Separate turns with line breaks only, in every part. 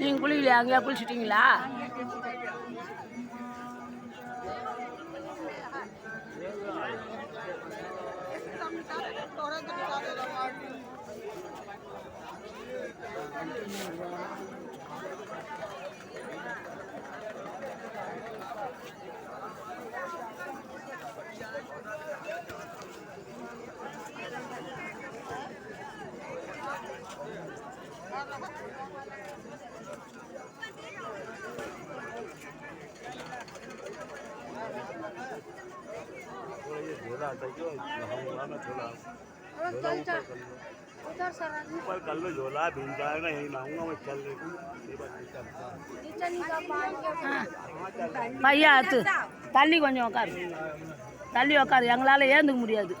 நீங்கள் குளிக்கலையா அங்கேயா குளிச்சிட்டிங்களா
Thank you. ऊपर कर लो ऊपर कर लो झोला भीग जाएगा यही नहाऊंगा मैं चल रही ये बात नहीं करता
பையா அத்து தள்ளி கொஞ்சம் உட்காரு தள்ளி உட்காரு எங்களால் ஏந்துக்க முடியாது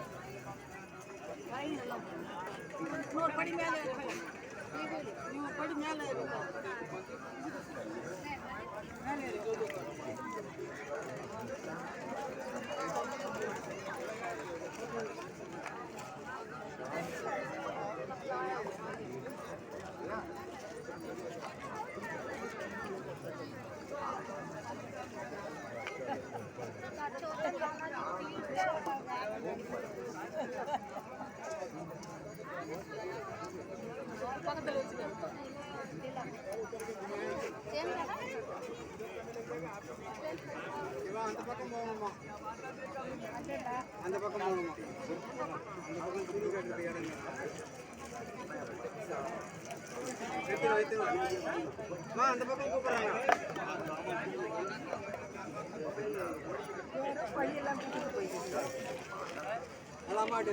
அந்த பக்கம் போகணுமா அந்த பக்கம் போகணுமா அந்த பக்கம் துணி. அம்மா, அந்த பக்கம் கூப்பிடுறாங்க மாட்டு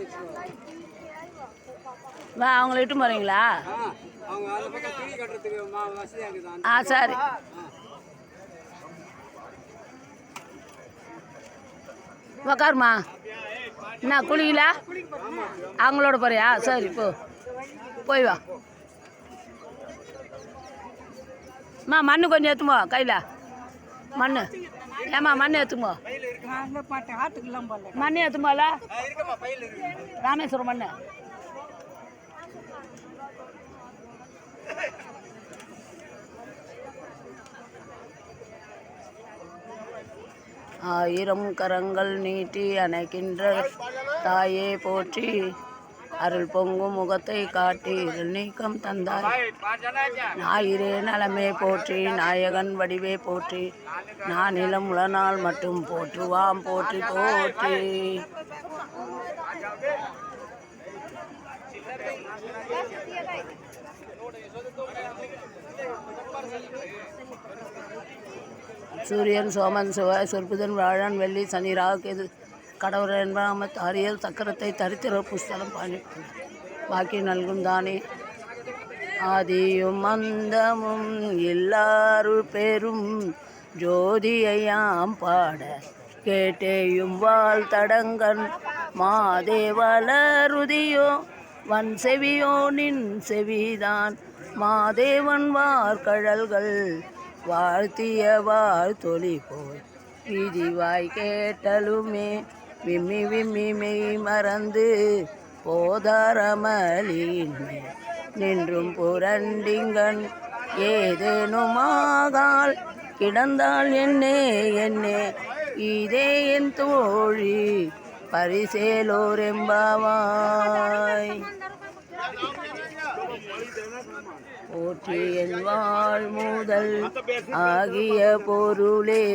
வா அவங்கள இட்டு போகிறீங்களா
ஆ அவங்க அந்த பக்கம் துணி கட்டுறதுக்கு வசதியாக இருக்குது?
ஆ சரி. உக்காருமா. என்ன குளிக்கல? அவங்களோட போறியா? சரி போ. போய் வா. அம்மா மண்ணு கொஞ்சம் ஏற்றுமோ கையில். மண்ணு. ஏம்மா மண்ணு ஏற்றுமோ மண்ணு ஏற்றுமோல ராமேஸ்வரம் மண்ணு. ஆயிரம் கரங்கள் நீட்டி அணைக்கின்ற தாயே போற்றி அருள் பொங்கும் முகத்தை காட்டி இருள் நீக்கம் தந்தாய் ஞாயிறே நலமே போற்றி நாயகன் வடிவே போற்றி நான் நிலம் உளநாள் மட்டும் போற்றுவாம் போற்றி போற்றி. சூரியன் சோமன் செவ்வாய் சொற்புதன் வாழன் வெள்ளி சனி ராகுகேது கடவுள் என்பாமத் அரியல் சக்கரத்தை தரித்திர புஸ்தலம் பாணி பாக்கி நல்கும் தானே. ஆதியும் அந்தமும் எல்லாரு பெரும் ஜோதியையாம் பாட கேட்டேயும் வாழ் தடங்கன் மாதேவலருதியோ வன் செவியோ நின் செவிதான். மாதேவன் வார்கழல்கள் வாழ்த்திய வாழ்த்தொழி போய் விதிவாய் கேட்டலுமே விம்மி விம்மி மெய் மறந்து போதாரமலின் நின்றும் புரண்டிங்கன் ஏதேனுமாகால் கிடந்தால் என்னே என்னே. இதே என் தோழி பரிசேலோரெம்பாவாய் போற்றி என் வாழ் முதல் ஆகிய பொருளே.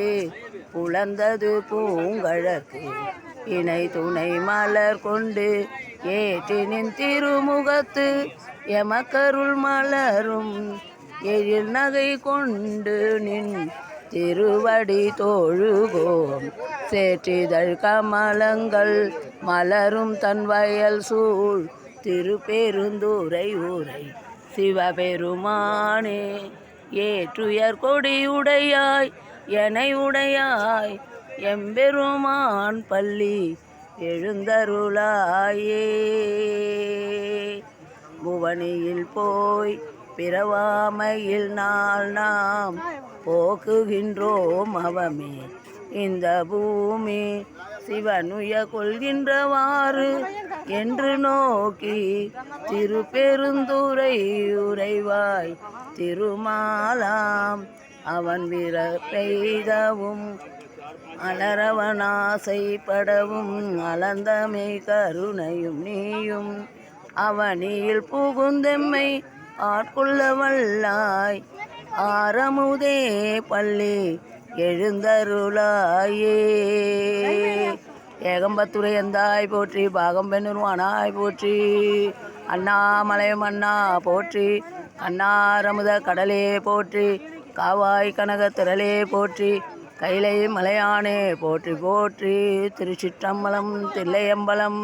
புலந்தது பூங்கழக்கு இணை துணை மலர் கொண்டு ஏற்றினின் திருமுகத்து எமக்கருள் மலரும். எழில் நகை கொண்டு நின் திருவடி தோழுகோம். சேற்றிதழ் கமலங்கள் மலரும் தன் வயல் சூழ். திருப்பெருந்தூரை ஊரை சிவபெருமானே ஏற்றுயர் கொடியுடையாய் எனை உடையாய் எம்பெருமான் பள்ளி எழுந்தருளாயே. புவனியில் போய் பிறவாமையில் நாள் நாம் போக்குகின்றோம் அவமே. இந்த பூமி சிவனுய கொள்கின்றவாறு என்று நோக்கி திருப்பெருந்துரை உரைவாய் திருமாலாம் அவன் விர பெய்தவும் அலரவனாசைப்படவும் அலந்தமை கருணையும் நீயும் அவனியில் புகுந்தெம்மை ஆட்கொள்ள வல்லாய் ஆரமுதே பள்ளி எழுந்தருளாயே. ஏகம்பத்துரை எந்தாய் போற்றி பாகம் பெண்ணுருவானாய் போற்றி அண்ணாமலையும் அண்ணா போற்றி கண்ணாரமுத கடலே போற்றி காவாய் கனக திரளே போற்றி கைலை மலையானே போற்றி போற்றி திருச்சிற்றம்பலம் தில்லையம்பலம்.